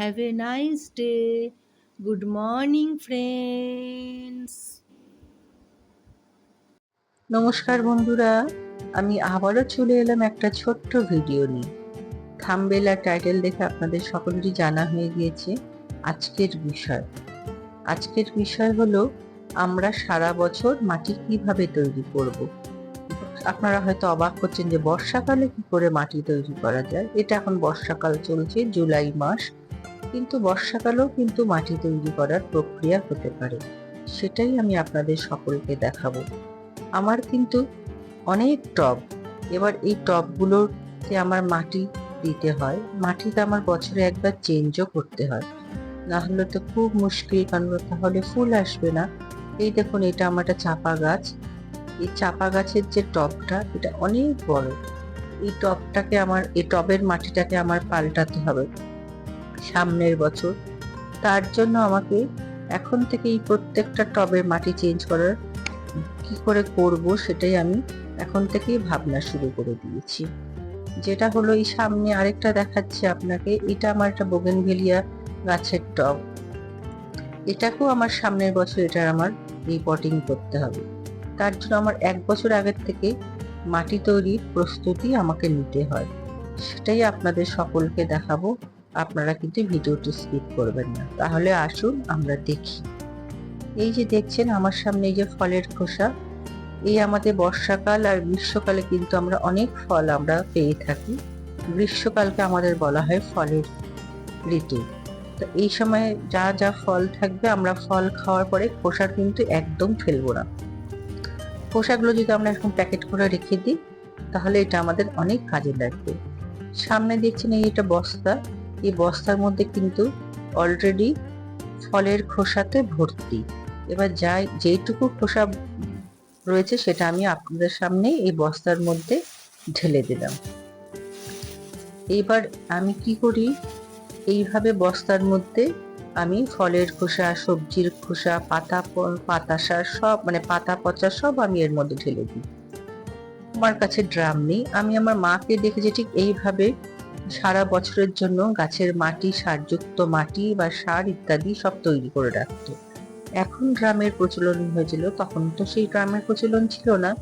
Have a nice day good morning friends নমস্কার বন্ধুরা, আমি আবারও চলে এলাম একটা ছোট্ট ভিডিও নিয়ে। থাম্বেল টাইটেল দেখে আপনাদের সকলেরই জানা হয়ে গিয়েছে আজকের বিষয়। আজকের বিষয় হলো, আমরা সারা বছর মাটি কীভাবে তৈরি করব। আপনারা হয়তো অবাক করছেন যে, বর্ষাকালে কি করে মাটি তৈরি করা যায়? এটা এখন বর্ষাকাল চলছে, জুলাই মাস। কিন্তু বর্ষাকালেও কিন্তু মাটি তৈরি করার প্রক্রিয়া হতে পারে। সেটাই আমি আপনাদের সকলকে দেখাবো। আমার কিন্তু অনেক টব। এবার এই টবগুলোতে আমার মাটি দিতে হয়। মাটিতে আমার বছরে একবার চেঞ্জও করতে হয়। না হলে তো খুব মুশকিল, কারণ তাহলে ফুল আসবে না। এই দেখুন, এটা আমার একটা চাপা গাছ। এই চাপা গাছের যে টবটা, এটা অনেক বড়। এই টবটাকে আমার, এই টবের মাটিটাকে আমার পাল্টাতে হবে। সামনের বছর। তার জন্য আমাকে এখন থেকে এই প্রত্যেকটা টবের মাটি চেঞ্জ করার কি করে করব সেটাই আমি এখন থেকেই ভাবনা শুরু করে দিয়েছি। যেটা হলো, এই সামনে আরেকটা দেখাচ্ছে আপনাকে। এটা আমার একটা বোগেনভেলিয়া গাছের টব। এটাকেও আমার সামনের বছর এটা আমার রিপোর্টিং করতে হবে। তার জন্য আমার এক বছর আগের থেকে মাটি তৈরির প্রস্তুতি আমাকে নিতে হয়। সেটাই আপনাদের সকলকে দেখাবো। আপনারা কিন্তু ভিডিওটি স্কিপ করবেন না। তাহলে আসুন আমরা দেখি। এই যে দেখছেন আমার সামনে এই যে ফলের খোসা। এই আমাদের বর্ষাকাল আর গ্রীষ্মকালে কিন্তু আমরা অনেক ফল আমরা পেয়ে থাকি। গ্রীষ্মকালকে আমাদের বলা হয় ফলের ঋতু। তো এই সময় যা যা ফল থাকবে আমরা ফল খাওয়ার পরে খোসা কিন্তু একদম ফেলব না। খোসাগুলো যদি আমরা এরকম প্যাকেট করে রেখে দিই, তাহলে এটা আমাদের অনেক কাজে লাগবে। সামনে দেখছেন এই এটা বস্তা। এই বস্তার মধ্যে কিন্তু অলরেডি ফলের খোসাতে ভর্তি। এবার যাই, যেইটুকু খোসা রয়েছে সেটা আমি আপনাদের সামনে এই বস্তার মধ্যে ঢেলে দিলাম। এইবার আমি কি করি? এইভাবে বস্তার মধ্যে আমি ফলের খোসা, সবজির খোসা, পাতা পাতা সার সব মানে পাতা, পচা সব আমি এর মধ্যে ঢেলে দিই। আমার কাছে ড্রাম নেই। আমি আমার মাকে দেখেছি ঠিক এইভাবে সারা বছরের জন্য গাছের মাটি, সারযুক্ত মাটি বা সার ইত্যাদি সব তৈরি করে রাখতো। এখন গ্রামের প্রচলন হয়েছিল, তখন তো সেই গ্রামের প্রচলন ছিল না।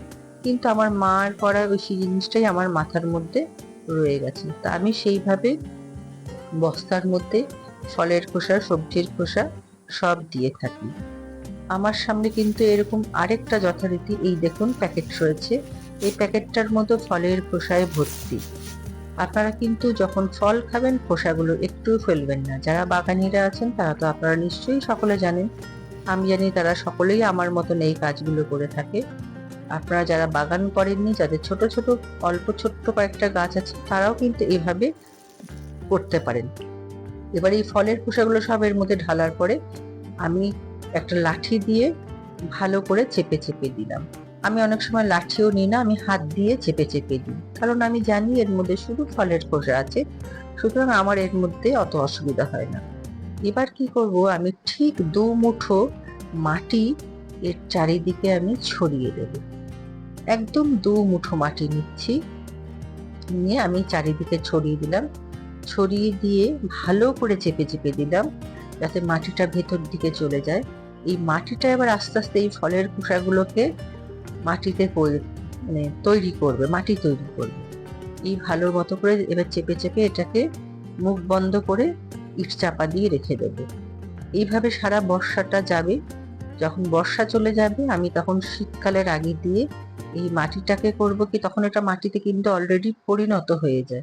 কিন্তু আমার মার করা ওই সেই জিনিসটাই আমার মাথার মধ্যে রয়ে গেছে। তা আমি সেইভাবে বস্তার মধ্যে ফলের খোসা, সবজির খোসা সব দিয়ে থাকি। আমার সামনে কিন্তু এরকম আরেকটা যথারীতি, এই দেখুন, প্যাকেট রয়েছে। এই প্যাকেটটার মতো ফলের খোসায় ভর্তি। আপনারা কিন্তু যখন ফল খাবেন, খোসাগুলো একটু ফেলবেন না। যারা বাগানিরা আছেন, তারা তো আপনারা নিশ্চয়ই সকলে জানেন। আমি জানি তারা সকলেই আমার মতন এই কাজগুলো করে থাকে। আপনারা যারা বাগান করেননি, যাদের ছোট ছোট, অল্প ছোট্ট কয়েকটা গাছ আছে, তারাও কিন্তু এভাবে করতে পারেন। এবার এই ফলের খোসাগুলো সব এর মধ্যে ঢালার পরে আমি একটা লাঠি দিয়ে ভালো করে চেপে চেপে দিলাম। আমি অনেক সময় লাঠিও নিই না, আমি হাত দিয়ে চেপে চেপে দিই। কারণ আমি জানি এর মধ্যে শুধু ফলের খোসা আছে, সুতরাং আমার এর মধ্যে অত অসুবিধা হয় না। এবার কি করব, আমি ঠিক দু মুঠো মাটি এর চারিদিকে আমি ছড়িয়ে দেব। একদম দু মুঠো মাটি নিচ্ছি, নিয়ে আমি চারিদিকে ছড়িয়ে দিলাম। ছড়িয়ে দিয়ে ভালো করে চেপে চেপে দিলাম, যাতে মাটিটা ভেতর দিকে চলে যায়। এই মাটিটা এবার আস্তে আস্তে এই ফলের খোসাগুলোকে মাটিতে মানে তৈরি করবে, মাটি তৈরি করবে। এই ভালো মতো করে এবার চেপে চেপে এটাকে মুখ বন্ধ করে ইট চাপা দিয়ে রেখে দেবো। এইভাবে সারা বর্ষাটা যাবে। যখন বর্ষা চলে যাবে, আমি তখন শীতকালের আগে দিয়ে এই মাটিটাকে করব কি, তখন এটা মাটিতে কিন্তু অলরেডি পরিণত হয়ে যায়।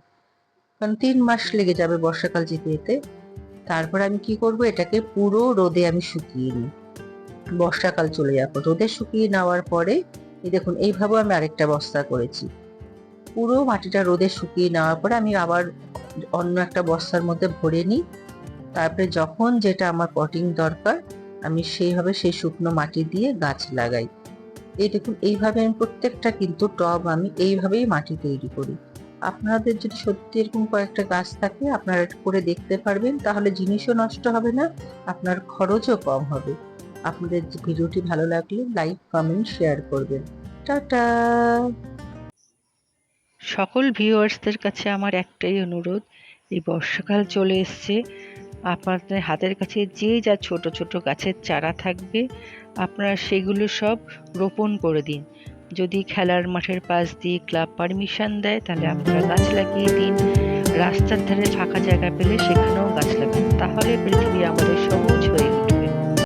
কারণ তিন মাস লেগে যাবে বর্ষাকাল যেতে যেতে। তারপর আমি কি করব, এটাকে পুরো রোদে আমি শুকিয়ে নিই। বর্ষাকাল চলে যাব রোদে শুকিয়ে নেওয়ার পরে এই দেখুন এইভাবে আমি আরেকটা বস্তা করেছি। পুরো মাটিটা রোদে শুকিয়ে নেওয়ার পরে আমি আবার অন্য একটা বস্তার মধ্যে ভরে নিই। তারপরে যখন যেটা আমার পটিং দরকার, আমি সেইভাবে সেই শুকনো মাটি দিয়ে গাছ লাগাই। এই দেখুন, এইভাবে আমি প্রত্যেকটা কিন্তু টব আমি এইভাবেই মাটি তৈরি করি। আপনাদের যদি সত্যি এরকম কয়েকটা গাছ থাকে, আপনারা করে দেখতে পারবেন, তাহলে জিনিসও নষ্ট হবে না, আপনার খরচও কম হবে। আপনাদের ভিডিওটি ভালো লাগলে লাইক কমেন্ট শেয়ার করবেন। টাটা! সকল ভিউয়ার্সদের কাছে আমার একটাই অনুরোধ, এই বর্ষাকাল চলে এসছে। আপনাদের হাতের কাছে যে যা ছোট ছোট গাছের চারা থাকবে, আপনারা সেগুলো সব রোপণ করে দিন। যদি খেলার মাঠের পাশ দিয়ে ক্লাব পারমিশন দেয়, তাহলে আপনারা গাছ লাগিয়ে দিন। রাস্তার ধারে ফাঁকা জায়গা পেলে সেখানেও গাছ লাগান। তাহলে পৃথিবী আমাদের সবুজ হয়ে উঠবে